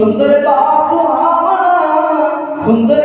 ਸੁੰਦਰ ਬਾਪ ਸੁਹਾਵਣਾ ਸੁੰਦਰ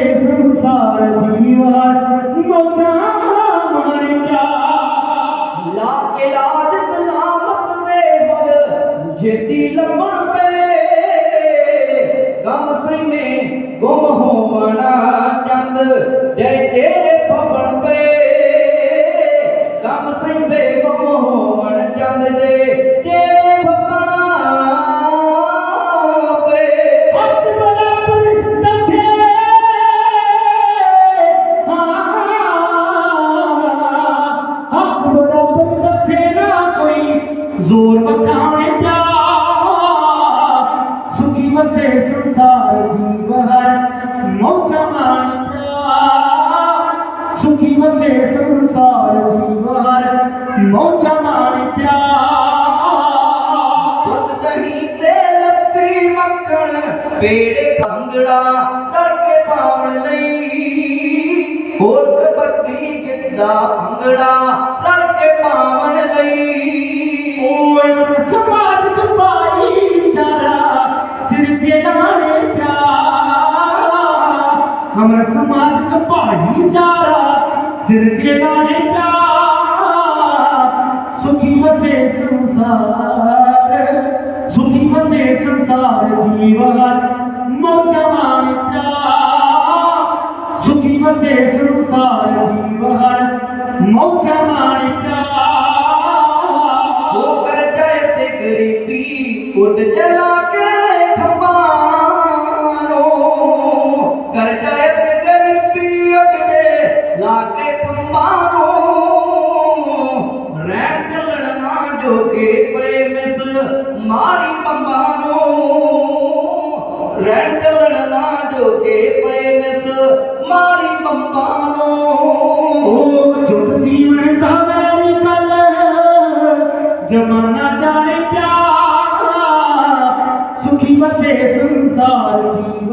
ਸੰਸਾਰ ਜੀਵ ਹਰ ਮੋਜ ਮਾਣੇ ਪਿਆ ਲਾ ਇਲਾਜ ਤਲਾਮਤ ਦੇ ਹਰ ਜੇਤੀ ਲੰਮਣ ਪਏ ਗਮ ਸੈਨੇ ਗੁੰਮ ਹੋਵਣਾ ਚੰਦ, ਜੈ ਤੇਰੇ ਪਵਣ ਪਏ ज़ोर मथाणे सुखी बसे संसार जीव हर मौज मान पिया सुखी बसे संसार जीव हर मौज मान पिया दुध दही तेल लस्सी मक्खण पेड़े खंगड़ा, तड़के पावण लई। होर कबड्डी गिद्दा भंगड़ा तड़के पावण लई। हमरा समाज के पाही जारा सिर के लाने सुखी बसे संसार सुखी बसे संसार जीवन मौजमान सुखी बसे संसार जीवन मौजमान ਮਾਰੀ ਬੰਬਾਂ ਨੂੰ। ਰਹਿਣ ਚੱਲਣ ਨਾ ਜੋਗੇ ਪਏ ਮਿਸ, ਮਾਰੀ ਬੰਬਾਂ ਨੂੰ। ਜੁਗ ਜੀਵਨ ਦਾ ਵੈਰੀ ਕੱਲ ਜਮਾਨਾ ਜਾਣੇ ਪਿਆ ਸੁਖੀ ਵਸੇ ਸੰਸਾਰ ਜੀਵ